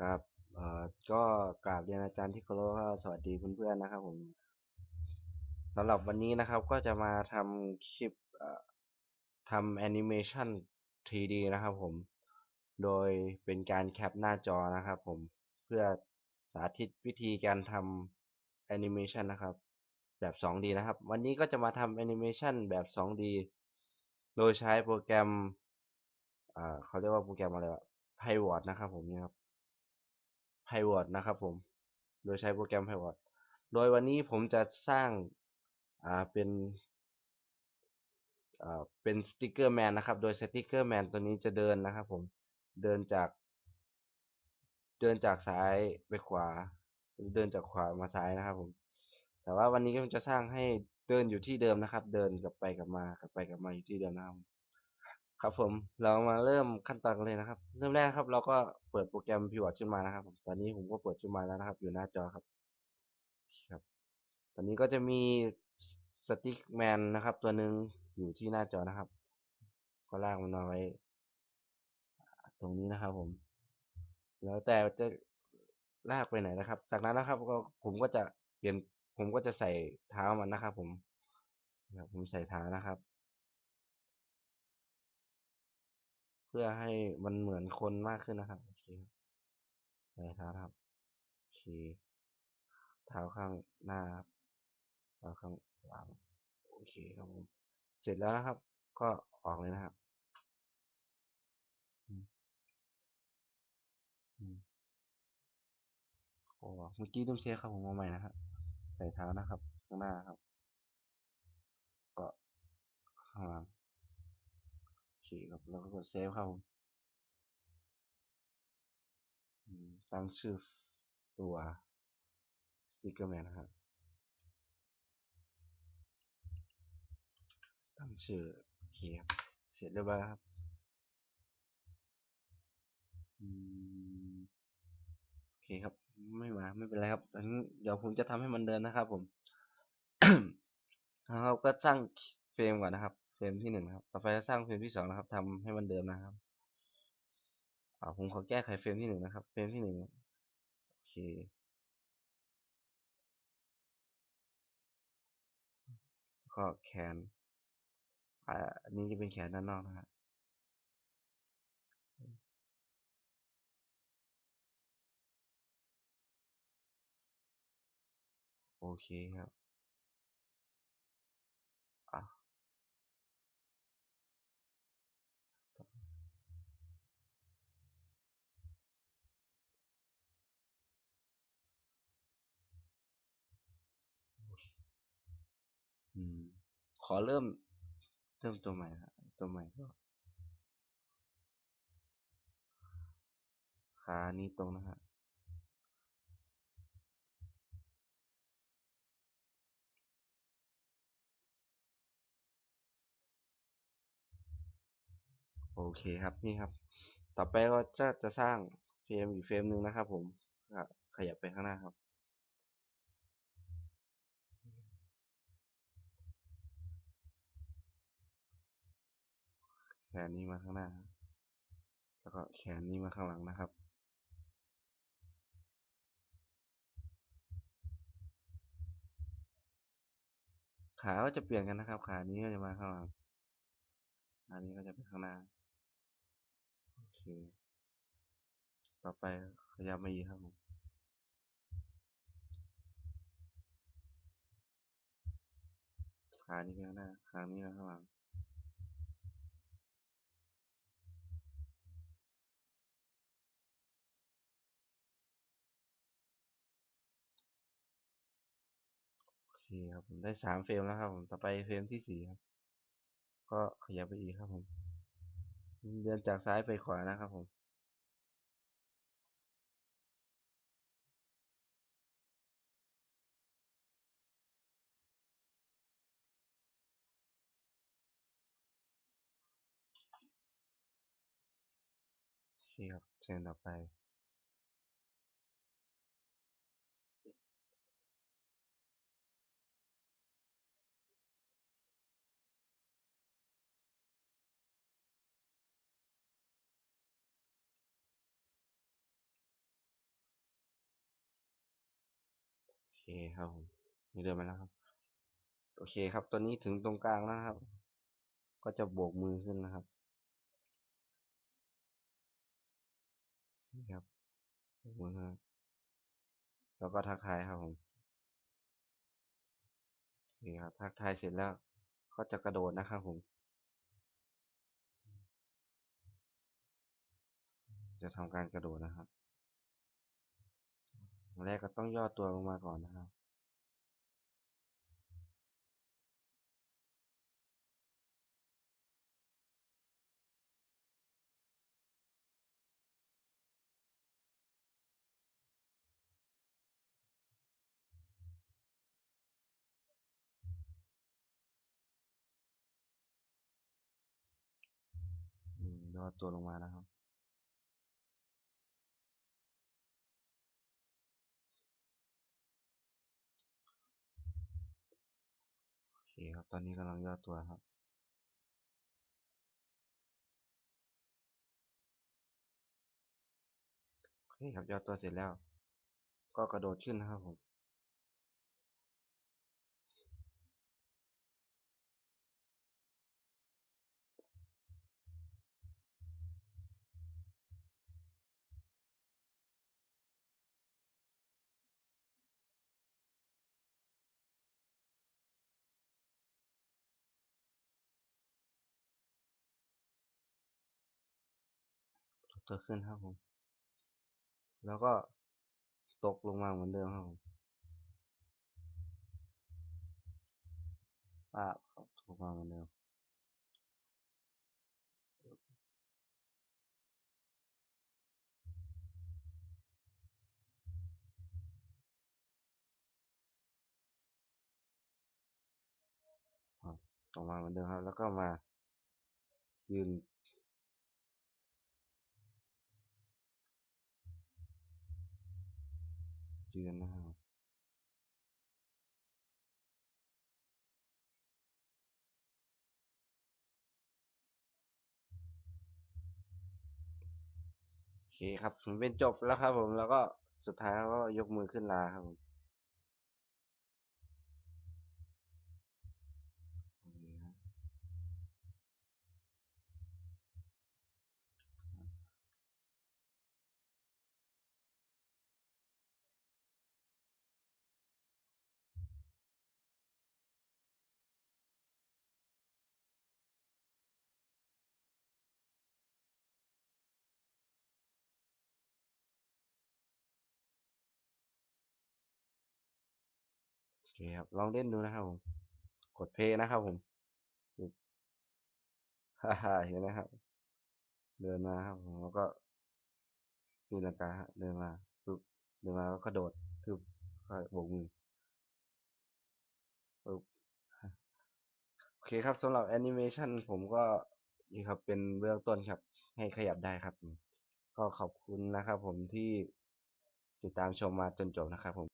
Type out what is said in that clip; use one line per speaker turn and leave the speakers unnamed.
ครับเอ่อก็กราบเรียนอาจารย์ที่เคารพครับสวัสดีเพื่อนๆนะครับผมสำหรับวันนี้นะครับก็จะมาทำคลิปเอ่อทำแอนิเมชัน 3D นะครับผม โดยเป็นการแคปหน้าจอนะครับผม เพื่อสาธิตวิธีการทำแอนิเมชันนะครับแบบ 2D นะครับ วันนี้ก็จะมาทำแอนิเมชันแบบ 2D โดยใช้โปรแกรม อ่าเขาเรียกว่าโปรแกรมอะไรวะ Pivot นะครับผมนี่ครับ Pivot นะครับผม โดยใช้โปรแกรม Pivot โดยวันนี้ผมจะสร้างอ่าเป็นอ่าเป็นสติกเกอร์แมนนะครับ โดยสติกเกอร์แมนตัวนี้จะเดินนะครับผม เดินจาก เดินจากซ้ายไปขวา เดินจากขวามาซ้ายนะครับผม แต่ว่าวันนี้ก็จะสร้างให้เดินอยู่ที่เดิมนะครับ เดินกลับไปกลับมากลับไปกลับมาอยู่ที่เดิมนะครับ ครับผมเรามาเริ่มขั้นตอนกันเลยนะครับ เริ่มแรกครับ เราก็เปิดโปรแกรม Pivot ขึ้นมานะครับผมตอนนี้ผมก็เปิดขึ้นมาแล้วนะครับ อยู่หน้าจอครับครับ ตอนนี้ก็จะมีสติ๊กแมนนะครับ ตัวหนึ่งอยู่ที่หน้าจอนะครับ ก็ลากมันมาไว้ ตรงนี้นะครับ ผม แล้วแต่จะลากไปไหนนะครับ จากนั้นนะครับ ก็ผมก็จะเปลี่ยนผมก็จะใส่เท้ามันนะครับ ผมครับผมใส่เท้านะครับ พื่อให้มันเหมือนคนมากขึ้นนะครับโอเคใส่เท้าครับโอเคเท้าข้างหน้าครับเท้าข้างหลังโอเคครับผมเสร็จแล้วนะครับ ก็ออกเลยนะครับอืมอืมโอ้เมื่อกี้ต้องเซฟครับผมเอาใหม่นะครับใส่เท้านะครับ ข้างหน้าครับ ก็ข้างหลัง เคครับแล้วก็กดเซฟครับผมตั้งชื่อตัวสติกเกอร์แมนนะครับตั้งชื่อโอเคครับเสร็จเรียบร้อยครับโอเคครับ ไม่มาไม่เป็นไรครับเดี๋ยวผมจะทำให้มันเดินนะครับผมแล้วเราก็สร้างเฟรมก่อนนะครับ เฟรมที่หนึ่งนะครับ ต่อไปจะสร้างเฟรมที่สองนะครับทำให้มันเดินนะครับอ่าผมขอแก้ไขเฟรมที่หนึ่งนะครับ เฟรมที่หนึ่งโอเคก็แขน อ่านนี้จะเป็นแขนด้านนอกนะครับโอเคครับ ขอเริ่ม เริ่มตัวใหม่ครับตัวใหม่ก็ขานี้ตรงนะฮะโอเคครับนี่ครับ ต่อไปก็จะจะสร้างเฟรมอีกเฟรมหนึ่งนะครับ ผมขยับไปข้างหน้าครับ แขนนี้มาข้างหน้า แล้วก็แขนนี้มาข้างหลังนะครับ ขาก็จะเปลี่ยนกันนะครับ ขานี้ก็จะมาข้างหลังขานี้ก็จะเป็นข้างหน้า โอเค ต่อไปขยับมาอีกครับผมขานี้ไปข้างหน้าขานี้ข้างหลัง คครับผมได้สามเฟรมแล้วครับ ผม ต่อไปเฟรมที่สี่ครับ ก็ขยับไปอีกครับผม เดินจากซ้ายไปขวานะครับผมโอเคครับเชิญต่อไป เคครับผมนี่เดินมาแล้วครับ โอเคครับตัวนี้ถึงตรงกลางแล้วครับ ก็จะโบกมือขึ้นนะครับนี่ครับโบกมือครับแล้วก็ทักทายครับผมโอเคครับทักทายเสร็จแล้ว ก็จะกระโดดนะครับผม จะทำการกระโดดนะครับ อย่างแรกก็ต้องย่อตัวลงมาก่อนนะครับ ย่อตัวลงมานะครับ คครับ ตอนนี้กำลังย่อตัวครับ โอเคครับย่อตัวเสร็จแล้ว ก็กระโดดขึ้นนะครับผม ตัวขึ้นครับผม แล้วก็ตกลงมาเหมือนเดิมครับผมปาบครับตกมาเหมือนเดิมครับตกมาเหมือนเดิมครับ แล้วก็มายืน ยืนนะครับโอเคครับผมเป็นจบแล้วครับผมแล้วก็สุดท้ายก็ยกมือขึ้นลาครับผม เคครับ ลองเล่นดูนะครับผม กดเพลย์นะครับผมฮ่าฮ่าเห็นไหมครับ เดินมาครับผมแล้วก็ตีลังกาเดินมาปึ๊บเดินมาแล้วก็โดดปึ๊บก็โบกมือปึ๊บโอเคครับสำหรับแอนิเมชันผมก็นี่ครับเป็นเบื้องต้นครับ ให้ขยับได้ครับ ก็ขอบคุณนะครับผมที่ติดตามชมมาจนจบนะครับผม